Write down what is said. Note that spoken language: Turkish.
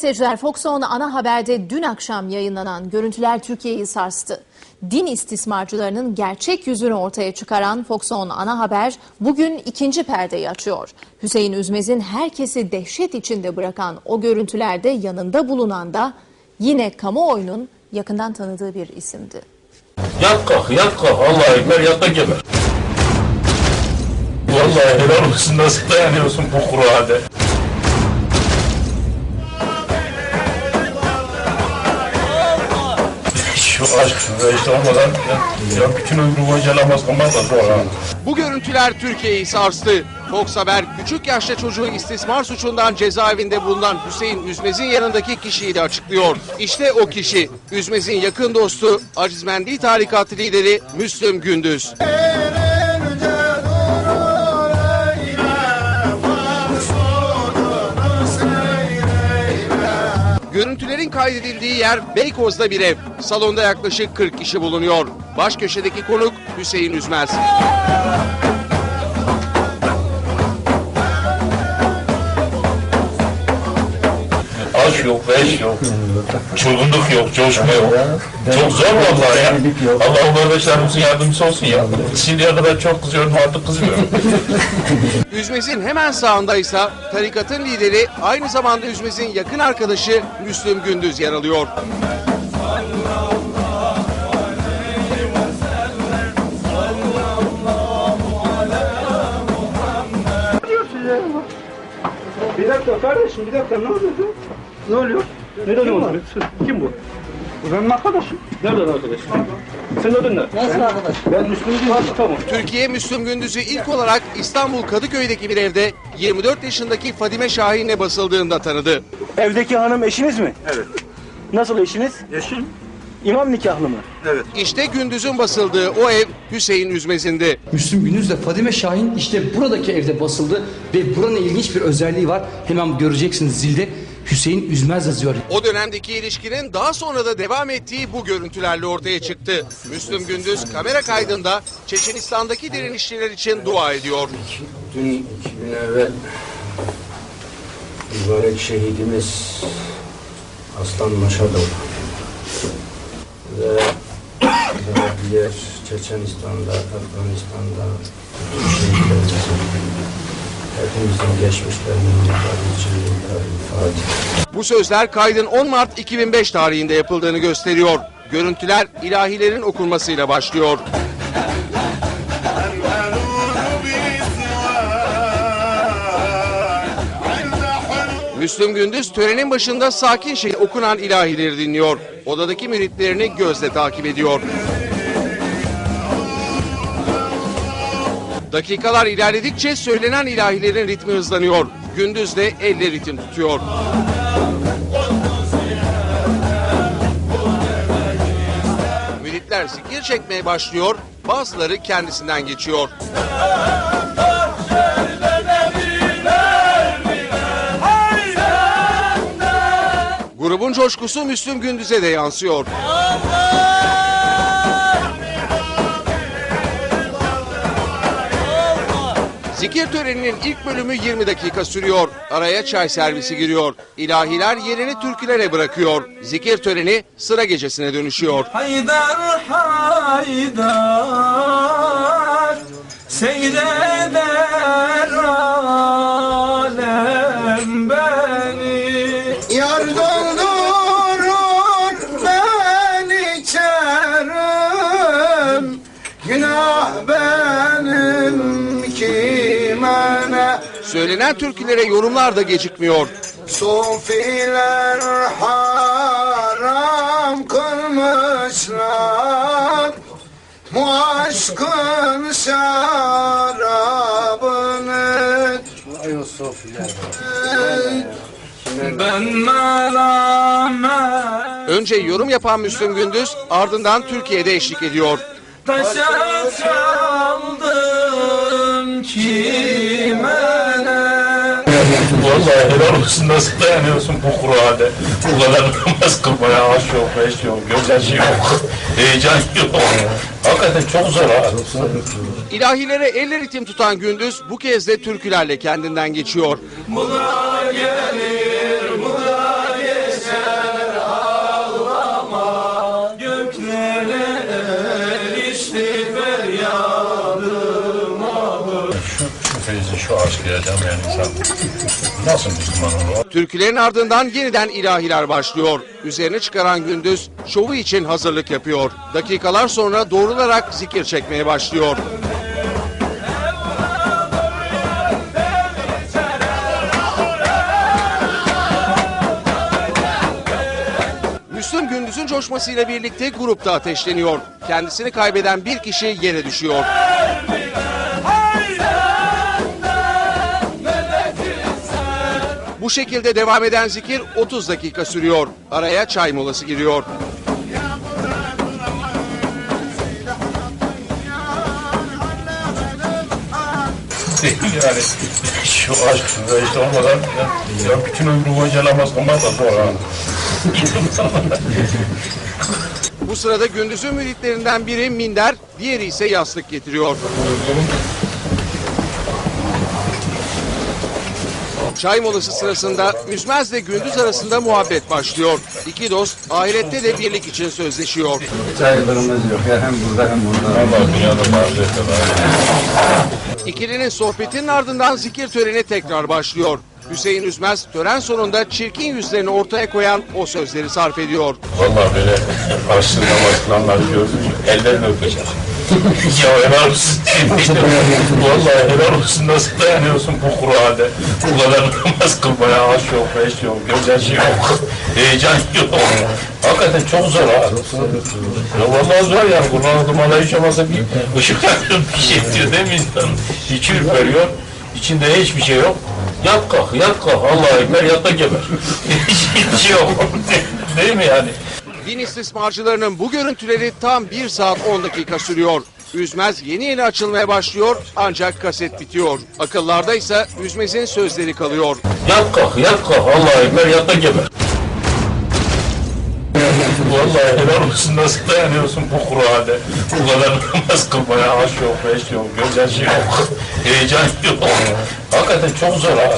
Seyirciler Fox On ana haberde dün akşam yayınlanan görüntüler Türkiye'yi sarstı. Din istismarcılarının gerçek yüzünü ortaya çıkaran Fox On ana haber bugün ikinci perdeyi açıyor. Hüseyin Üzmez'in herkesi dehşet içinde bırakan o görüntülerde yanında bulunan da yine kamuoyunun yakından tanıdığı bir isimdi. Yat kalk, yat kalk. Allah ekber, yat da geber. Vallahi helal olsun nasıl dayanıyorsun bu Kur'an'a? Bu görüntüler Türkiye'yi sarstı. Fox Haber küçük yaşta çocuğu istismar suçundan cezaevinde bulunan Hüseyin Üzmez'in yanındaki kişiyi de açıklıyor. İşte o kişi Üzmez'in yakın dostu Acizmendi Tarikatı lideri Müslüm Gündüz. Görüntülerin kaydedildiği yer Beykoz'da bir ev. Salonda yaklaşık 40 kişi bulunuyor. Baş köşedeki konuk Hüseyin Üzmez. Aşk yok, beş yok. Çılgınlık yok, coşma yok. Çok zor vallahi ya. Allah kardeşlerimizin yardımcısı olsun ya. Şimdiye kadar çok kızıyorum, artık kızmıyorum. Üzmez'in hemen sağındaysa tarikatın lideri aynı zamanda Üzmez'in yakın arkadaşı Müslüm Gündüz yer alıyor. Bir dakika kardeşim bir dakika ne oluyor? Ne oluyor? Ne oluyor? Kim bu? Bu benim arkadaşım. Nereden arkadaşım? Senin adın ne? Nasıl arkadaş? Ben Müslüm Gündüz. Tamam. Türkiye Müslüm Gündüz'ü ilk olarak İstanbul Kadıköy'deki bir evde 24 yaşındaki Fadime Şahin'le basıldığında tanıdı. Evdeki hanım eşiniz mi? Evet. Nasıl eşiniz? Eşim? İmam nikahlı mı? Evet. İşte Gündüz'ün basıldığı o ev Hüseyin Üzmez'indi. Müslüm Gündüz de Fadime Şahin işte buradaki evde basıldı ve buranın ilginç bir özelliği var. Hemen göreceksiniz zilde Hüseyin Üzmez yazıyor. O dönemdeki ilişkinin daha sonra da devam ettiği bu görüntülerle ortaya çıktı. Müslüm Gündüz kamera kaydında Çeçenistan'daki direnişçiler için dua ediyor. Dün iki gün evvel mübarek şehidimiz Aslan Maşadov ve diğer Çeçenistan'da, Afganistan'da şehitlerimizin hepimizin geçmişlerinin. Bu sözler kaydın 10 Mart 2005 tarihinde yapıldığını gösteriyor. Görüntüler ilahilerin okunmasıyla başlıyor. Müslüm Gündüz törenin başında sakin şekilde okunan ilahileri dinliyor. Odadaki müritlerini gözle takip ediyor. Dakikalar ilerledikçe söylenen ilahilerin ritmi hızlanıyor. Gündüz de elle ritim tutuyor. Müritler zikir çekmeye başlıyor, bazıları kendisinden geçiyor. Grubun coşkusu Müslüm Gündüz'e de yansıyor. Zikir töreninin ilk bölümü 20 dakika sürüyor. Araya çay servisi giriyor. İlahiler yerini türkülere bırakıyor. Zikir töreni sıra gecesine dönüşüyor. Haydar haydar Seyreder alem beni Yar Söylenen türkülere yorumlar da gecikmiyor. Sofiler haram kılmışlar Bu aşkın şarabını Ben melamet Önce yorum yapan Müslüm Gündüz ardından Türkiye'de eşlik ediyor. Taşa çaldım ne Vallahi helal olsun nasıl dayanıyorsun bu Kur'an'a? Bu kadar namaz kılmaya aşk yok, beş yok, gözyaşı yok, heyecan yok. Hakikaten çok zor ha. İlahilere elle ritim tutan Gündüz bu kez de türkülerle kendinden geçiyor. Bu da Nasıl Müslüman olur? Türkülerin ardından yeniden ilahiler başlıyor. Üzerine çıkaran Gündüz şovu için hazırlık yapıyor. Dakikalar sonra doğrularak zikir çekmeye başlıyor. Müslüm Gündüz'ün coşmasıyla birlikte grupta ateşleniyor. Kendisini kaybeden bir kişi yere düşüyor. Bu şekilde devam eden zikir 30 dakika sürüyor. Araya çay molası giriyor. yani şu aşk işte olmadan ya, ya bütün ömrü boyunca namaz kılmak da zor ha. Bu sırada Gündüz'ün müritlerinden biri minder, diğeri ise yastık getiriyor. Çay molası sırasında Üzmez'le Gündüz arasında muhabbet başlıyor. İki dost ahirette de birlik için sözleşiyor. Saygılarımız yok ya hem burada hem var. İkilinin sohbetinin ardından zikir töreni tekrar başlıyor. Hüseyin Üzmez tören sonunda çirkin yüzlerini ortaya koyan o sözleri sarf ediyor. Vallahi böyle karşısında namaz kılanları gördüm. Ellerini öpeceğim. ya helal olsun. Vallahi helal olsun. Nasıl dayanıyorsun bu Kur'an'a? Bu kadar namaz kılmaya aş yok, beş yok, gözyaşı yok, heyecan yok. Hakikaten çok zor ha. Ya vallahi zor yani. Kur'an okumada hiç olmazsa bir ışık yakıyor, bir şey diyor değil mi insan? İçi ürperiyor. İçinde hiçbir şey yok. Yat kalk, yat kalk. Allah'a ekber, yat da geber. Hiçbir şey yok. değil mi yani? Din istismarcılarının bu görüntüleri tam 1 saat 10 dakika sürüyor. Üzmez yeni yeni açılmaya başlıyor ancak kaset bitiyor. Akıllarda ise Üzmez'in sözleri kalıyor. Yat kalk, yat kalk. Allah'a ekber, yat da geber. Vallahi helal olsun. Nasıl dayanıyorsun bu Kur'an'a? Bu kadar namaz kılmaya aş yok, beş yok, gözyaşı yok, heyecan yok. Hakikaten çok zor ha.